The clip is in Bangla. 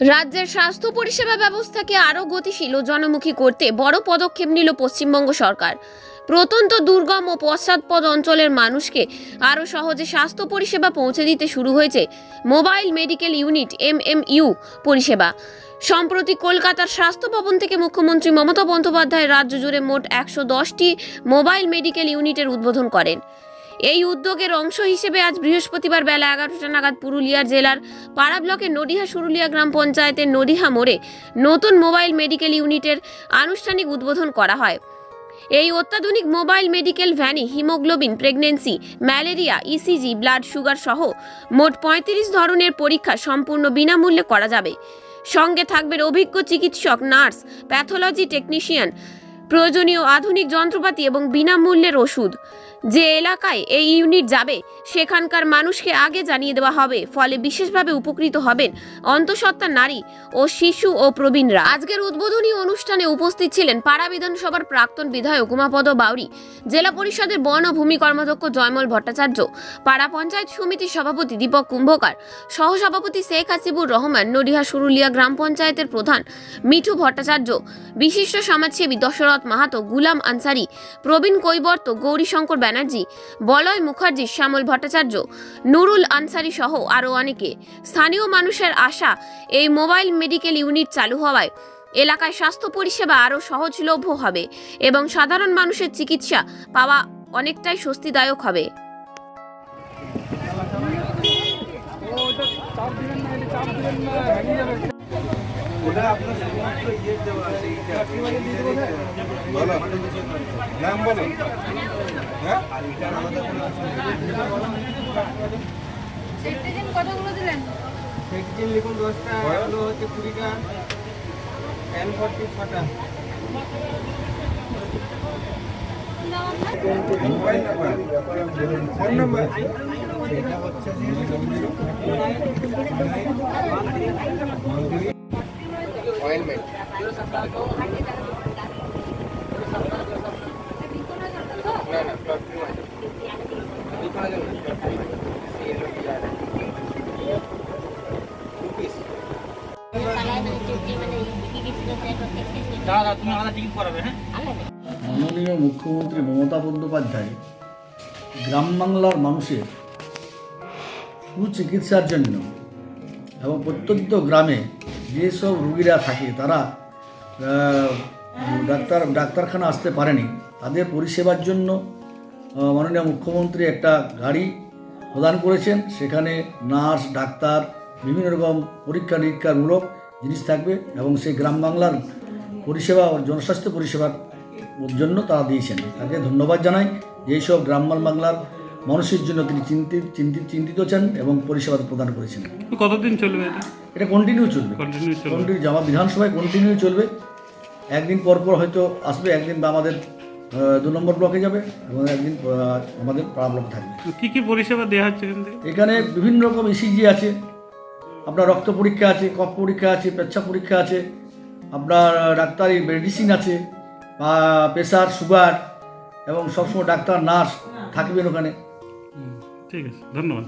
রাজ্যের স্বাস্থ্য পরিষেবা ব্যবস্থাকে আরও গতিশীল ও জনমুখী করতে বড় পদক্ষেপ নিল পশ্চিমবঙ্গ সরকার। প্রত্যন্ত দুর্গম ও পশ্চাৎপদ অঞ্চলের মানুষকে আরও সহজে স্বাস্থ্য পরিষেবা পৌঁছে দিতে শুরু হয়েছে মোবাইল মেডিকেল ইউনিট এমএমইউ পরিষেবা। সম্প্রতি কলকাতার স্বাস্থ্য ভবন থেকে মুখ্যমন্ত্রী মমতা বন্দ্যোপাধ্যায় রাজ্য জুড়ে মোট একশো দশটি মোবাইল মেডিকেল ইউনিটের উদ্বোধন করেন। এই উদ্যোগের অংশ হিসেবে আজ বৃহস্পতিবার বেলা এগারোটা নাগাদ পুরুলিয়া জেলার পাড়া ব্লকের নডিহা সুরুলিয়া গ্রাম পঞ্চায়েতের নডিহা মোড়ে নতুন মোবাইল মেডিকেল ইউনিটের আনুষ্ঠানিক উদ্বোধন করা হয়। এই অত্যাধুনিক মোবাইল মেডিকেল ভ্যানে haemoglobin pregnancy malaria, ECG, blood sugar সহ মোট পঁয়ত্রিশ ধরনের পরীক্ষা সম্পূর্ণ বিনামূল্যে করা যাবে। সঙ্গে থাকবেন অভিজ্ঞ চিকিৎসক, নার্স, প্যাথোলজি টেকনিশিয়ান প্রয়োজনীয় আধুনিক যন্ত্রপাতি এবং বিনামূল্যের ওষুধ। যে এলাকায় এই ইউনিট যাবে, সেখানকার মানুষকে আগে জানিয়ে দেওয়া হবে, ফলে বিশেষভাবে উপকৃত হবেন অন্তঃসত্ত্বা নারী ও শিশু ও প্রবীণরা। আজকের উদ্বোধনী অনুষ্ঠানে উপস্থিত ছিলেন পাড়া বিধানসভার প্রাক্তন বিধায়ক উমাপদ বাউরি, জেলা পরিষদের বন ও ভূমি কর্মাধ্যক্ষ জয়মল ভট্টাচার্য, পাড়া পঞ্চায়েত সমিতির সভাপতি দীপক কুম্ভকার, সহসভাপতি শেখ হাসিবুর রহমান, নডিহা সুরুলিয়া গ্রাম পঞ্চায়েতের প্রধান মিঠু ভট্টাচার্য, বিশিষ্ট সমাজসেবী দশরথ মাহাতো, গুলাম আনসারি, প্রবীণ কৈবর্ত, গৌরীশঙ্কর ব্যানার্জি, বলয় মুখার্জি, শ্যামল ভট্টাচার্য, নুরুল আনসারি সহ আরও অনেকে। স্থানীয় মানুষের আশা, এই মোবাইল মেডিকেল ইউনিট চালু হওয়ায় এলাকায় স্বাস্থ্য পরিষেবা আরও সহজলভ্য হবে এবং সাধারণ মানুষের চিকিৎসা পাওয়া অনেকটাই স্বস্তিদায়ক হবে। ওটা আপনার শুধুমাত্র ইয়ে দেওয়া আছে বলো। নাম বলো। হ্যাঁ? আর এটা আমাদের সেট্রিজিন কতগুলো দিলেন? সেকজিন লিখুন দশটা এগুলো হচ্ছে কুড়িটা এন ফর্টি ছটা। Mobile number. Phone number. অয়েলমেন্ট মাননীয় মুখ্যমন্ত্রী মমতা বন্দ্যোপাধ্যায় গ্রাম বাংলার মানুষের সুচিকিৎসার জন্য এবং প্রত্যন্ত গ্রামে যেসব রুগীরা থাকে, তারা ডাক্তার, ডাক্তারখানা আসতে পারেনি। তাদের পরিষেবার জন্য মাননীয় মুখ্যমন্ত্রী একটা গাড়ি প্রদান করেছেন। সেখানে নার্স, ডাক্তার, বিভিন্ন রকম পরীক্ষা নিরীক্ষামূলক জিনিস থাকবে এবং সেই গ্রাম বাংলার পরিষেবা, জনস্বাস্থ্য পরিষেবার জন্য তারা দিয়েছেন। তাকে ধন্যবাদ জানাই। যে এইসব গ্রাম বাংলার মানুষের জন্য তিনি চিন্তিত চিন্তিত চিন্তিত চান এবং পরিষেবা প্রদান করেছেন। কতদিন চলবে এটা? এটা কন্টিনিউ চলবে। কন্টিনিউ জামা বিধানসভায় কন্টিনিউ চলবে। একদিন পর পর হয়তো আসবে একদিন বা আমাদের দু নম্বর ব্লকে যাবে এবং একদিন আমাদের পাড়া ব্লকে থাকবে। কি কি পরিষেবা দেওয়া হচ্ছে এখানে বিভিন্ন রকম ইসিজি আছে। আপনার রক্ত পরীক্ষা আছে কফ পরীক্ষা আছে পেচ্ছাপ পরীক্ষা আছে। আপনার ডাক্তারি মেডিসিন আছে বা প্রেশার সুগার এবং সবসময় ডাক্তার নার্স থাকবেন ওখানে। ঠিক আছে ধন্যবাদ।